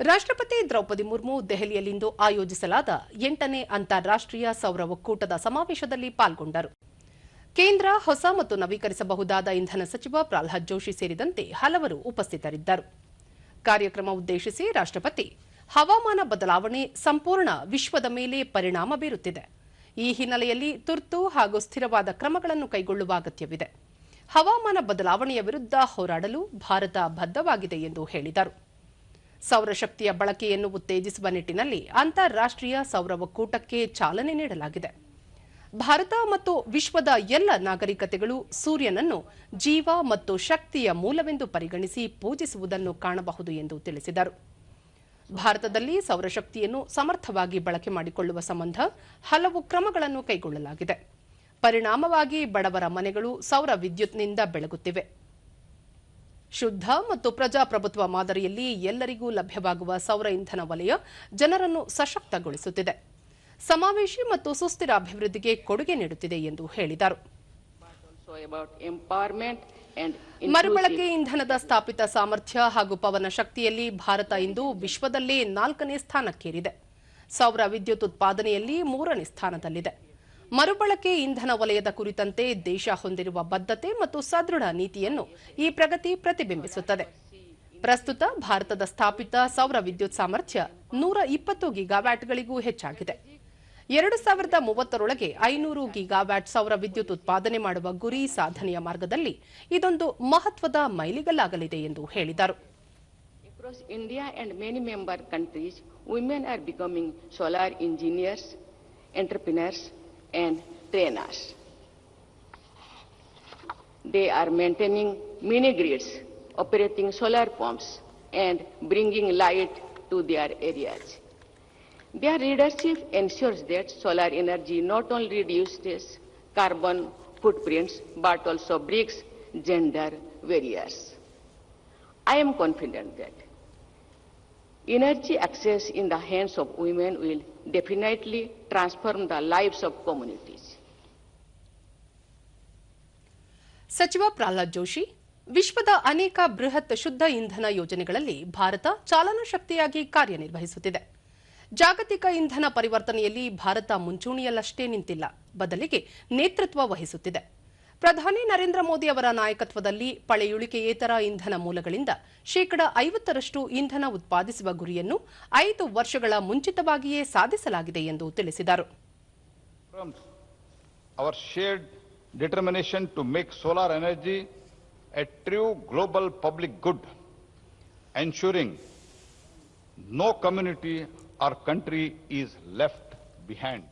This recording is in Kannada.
ರಾಷ್ಟ್ರಪತಿ ದ್ರೌಪದಿ ಮುರ್ಮು ದೆಹಲಿಯಲ್ಲಿಂದು ಆಯೋಜಿಸಲಾದ ಎಂಟನೇ ಅಂತಾರಾಷ್ಟ್ರೀಯ ಸೌರ ಒಕ್ಕೂಟದ ಸಮಾವೇಶದಲ್ಲಿ ಪಾಲ್ಗೊಂಡರು. ಕೇಂದ್ರ ಹೊಸ ಮತ್ತು ನವೀಕರಿಸಬಹುದಾದ ಇಂಧನ ಸಚಿವ ಪ್ರಹ್ಲಾದ್ ಜೋಶಿ ಸೇರಿದಂತೆ ಹಲವರು ಉಪಸ್ಥಿತರಿದ್ದರು. ಕಾರ್ಯಕ್ರಮ ಉದ್ದೇಶಿಸಿ ರಾಷ್ಟ್ರಪತಿ, ಹವಾಮಾನ ಬದಲಾವಣೆ ಸಂಪೂರ್ಣ ವಿಶ್ವದ ಮೇಲೆ ಪರಿಣಾಮ ಬೀರುತ್ತಿದೆ. ಈ ಹಿನ್ನೆಲೆಯಲ್ಲಿ ತುರ್ತು ಹಾಗೂ ಸ್ಥಿರವಾದ ಕ್ರಮಗಳನ್ನು ಕೈಗೊಳ್ಳುವ ಅಗತ್ಯವಿದೆ. ಹವಾಮಾನ ಬದಲಾವಣೆಯ ವಿರುದ್ಧ ಹೋರಾಡಲು ಭಾರತ ಬದ್ಧವಾಗಿದೆ ಎಂದು ಹೇಳಿದರು. ಸೌರಶಕ್ತಿಯ ಬಳಕೆಯನ್ನು ಉತ್ತೇಜಿಸುವ ನಿಟ್ಟಿನಲ್ಲಿ ಅಂತಾರಾಷ್ಟ್ರೀಯ ಸೌರ ಒಕ್ಕೂಟಕ್ಕೆ ಚಾಲನೆ ನೀಡಲಾಗಿದೆ. ಭಾರತ ಮತ್ತು ವಿಶ್ವದ ಎಲ್ಲ ನಾಗರಿಕತೆಗಳು ಸೂರ್ಯನನ್ನು ಜೀವ ಮತ್ತು ಶಕ್ತಿಯ ಮೂಲವೆಂದು ಪರಿಗಣಿಸಿ ಪೂಜಿಸುವುದನ್ನು ಕಾಣಬಹುದು ಎಂದು ತಿಳಿಸಿದರು. ಭಾರತದಲ್ಲಿ ಸೌರಶಕ್ತಿಯನ್ನು ಸಮರ್ಥವಾಗಿ ಬಳಕೆ ಮಾಡಿಕೊಳ್ಳುವ ಸಂಬಂಧ ಹಲವು ಕ್ರಮಗಳನ್ನು ಕೈಗೊಳ್ಳಲಾಗಿದೆ. ಪರಿಣಾಮವಾಗಿ ಬಡವರ ಮನೆಗಳು ಸೌರ ವಿದ್ಯುತ್ನಿಂದ ಬೆಳಗುತ್ತಿವೆ. ಶುದ್ಧ ಮತ್ತು ಪ್ರಜಾಪ್ರಭುತ್ವ ಮಾದರಿಯಲ್ಲಿ ಎಲ್ಲರಿಗೂ ಲಭ್ಯವಾಗುವ ಸೌರ ಇಂಧನ ವಲಯ ಜನರನ್ನು ಸಶಕ್ತಗೊಳಿಸುತ್ತಿದೆ. ಸಮಾವೇಶಿ ಮತ್ತು ಸುಸ್ಥಿರ ಅಭಿವೃದ್ಧಿಗೆ ಕೊಡುಗೆ ನೀಡುತ್ತಿದೆ ಎಂದು ಹೇಳಿದರು. ಮರುಬಳಕೆ ಇಂಧನದ ಸ್ಥಾಪಿತ ಸಾಮರ್ಥ್ಯ ಹಾಗೂ ಪವನ ಶಕ್ತಿಯಲ್ಲಿ ಭಾರತ ಇಂದು ವಿಶ್ವದಲ್ಲೇ ನಾಲ್ಕನೇ ಸ್ಥಾನಕ್ಕೇರಿದೆ. ಸೌರ ವಿದ್ಯುತ್ ಉತ್ಪಾದನೆಯಲ್ಲಿ ಮೂರನೇ ಸ್ಥಾನದಲ್ಲಿದೆ. ಮರುಬಳಕೆ ಇಂಧನ ವಲಯದ ಕುರಿತಂತೆ ದೇಶ ಹೊಂದಿರುವ ಬದ್ಧತೆ ಮತ್ತು ಸದೃಢ ನೀತಿಯನ್ನು ಈ ಪ್ರಗತಿ ಪ್ರತಿಬಿಂಬಿಸುತ್ತದೆ. ಪ್ರಸ್ತುತ ಭಾರತದ ಸ್ಥಾಪಿತ ಸೌರ ವಿದ್ಯುತ್ ಸಾಮರ್ಥ್ಯ ನೂರ ಇಪ್ಪತ್ತು ಗಿಗಾವ್ಯಾಟ್ಗಳಿಗೂ ಹೆಚ್ಚಾಗಿದೆ. ಎರಡು ಸಾವಿರದ ಮೂವತ್ತರೊಳಗೆ ಐನೂರು ಗಿಗಾವ್ಯಾಟ್ ಸೌರ ವಿದ್ಯುತ್ ಉತ್ಪಾದನೆ ಮಾಡುವ ಗುರಿ ಸಾಧನೆಯ ಮಾರ್ಗದಲ್ಲಿ ಇದೊಂದು ಮಹತ್ವದ ಮೈಲಿಗಲ್ಲಾಗಲಿದೆ ಎಂದು ಹೇಳಿದರು. India and many member countries, women are becoming solar engineers, entrepreneurs, and trainers. They are maintaining mini grids, operating solar pumps, and bringing light to their areas. Their leadership ensures that solar energy not only reduces carbon footprints but also breaks gender barriers. I am confident that energy access in the hands of women will definitely transform the lives of communities. ಸಚಿವ ಪ್ರಹ್ಲಾದ್ ಜೋಶಿ, ವಿಶ್ವದ ಅನೇಕ ಬೃಹತ್ ಶುದ್ಧ ಇಂಧನ ಯೋಜನೆಗಳಲ್ಲಿ ಭಾರತ ಚಾಲನಾ ಶಕ್ತಿಯಾಗಿ ಕಾರ್ಯನಿರ್ವಹಿಸುತ್ತಿದೆ. ಜಾಗತಿಕ ಇಂಧನ ಪರಿವರ್ತನೆಯಲ್ಲಿ ಭಾರತ ಮುಂಚೂಣಿಯಲ್ಲಷ್ಟೇ ನಿಂತಿಲ್ಲ. ಬದಲಿಗೆ ನೇತೃತ್ವ ವಹಿಸುತ್ತಿದೆ. ಪ್ರಧಾನಿ ನರೇಂದ್ರ ಮೋದಿ ಅವರ ನಾಯಕತ್ವದಲ್ಲಿ ಪಳೆಯುಳಿಕೆಯೇತರ ಇಂಧನ ಮೂಲಗಳಿಂದ ಶೇಕಡ ಐವತ್ತರಷ್ಟು ಇಂಧನ ಉತ್ಪಾದಿಸುವ ಗುರಿಯನ್ನು ಐದು ವರ್ಷಗಳ ಮುಂಚಿತವಾಗಿಯೇ ಸಾಧಿಸಲಾಗಿದೆ ಎಂದು ತಿಳಿಸಿದರು our shared determination to make solar energy a true global public good, ensuring no community or country is left behind.